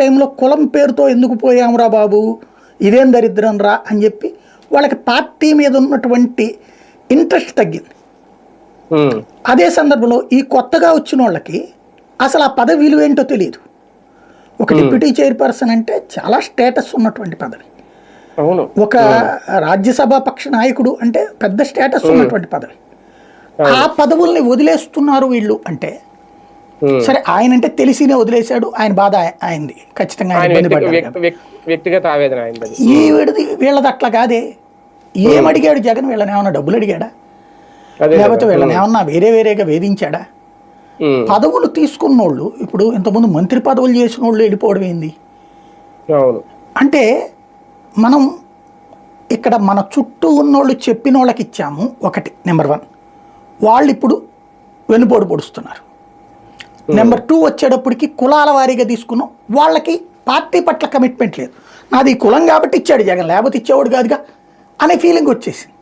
టైంలో కులం పేరుతో ఎందుకు పోయామురా బాబు? ఇదేం దరిద్రం రా అని చెప్పి వాళ్ళకి పార్టీ మీద ఉన్నటువంటి ఇంట్రెస్ట్ తగ్గింది. అదే సందర్భంలో ఈ కొత్తగా వచ్చిన వాళ్ళకి అసలు ఆ పదవి విలువ ఏంటో తెలియదు ఒక డిప్యూటీ చైర్పర్సన్ అంటే చాలా స్టేటస్ ఉన్నటువంటి పదవి. ఒక రాజ్యసభ పక్ష నాయకుడు అంటే పెద్ద స్టేటస్ ఉన్నటువంటి పదవి. ఆ పదవుల్ని వదిలేస్తున్నారు వీళ్ళు అంటే. సరే ఆయన అంటే తెలిసినే వదిలేశాడు ఆయన బాధ ఆయ- ఆయనది ఖచ్చితంగా ఆయన ఇబ్బంది పడ్డాడు. వ్యక్తిగత ఆవేదన ఈ వీడిది వీళ్ళది అట్లా కాదే. ఏం అడిగాడు జగన్? వీళ్ళని ఏమన్నా డబ్బులు అడిగాడా? లేకపోతే వీళ్ళని ఏమన్నా వేరే వేరేగా వేధించాడా? పదవులు తీసుకున్నోళ్ళు ఇప్పుడు ఇంతకుముందు మంత్రి పదవులు చేసిన వాళ్ళు వెళ్ళిపోవడం ఏంది? అంటే మనం ఇక్కడ మన చుట్టూ ఉన్నోళ్ళు చెప్పిన వాళ్ళకి ఇచ్చాము ఒకటి నెంబర్ వన్. వాళ్ళు ఇప్పుడు వెనుపోటు పొడుస్తున్నారు. నెంబర్ టూ వచ్చేటప్పటికి కులాల వారీగా తీసుకున్నాం. వాళ్ళకి పార్టీ పట్ల కమిట్మెంట్ లేదు. నాది ఈ కులం కాబట్టి ఇచ్చాడు జగన్ లేకపోతే ఇచ్చేవాడు కాదుగా అనే ఫీలింగ్ వచ్చేసింది.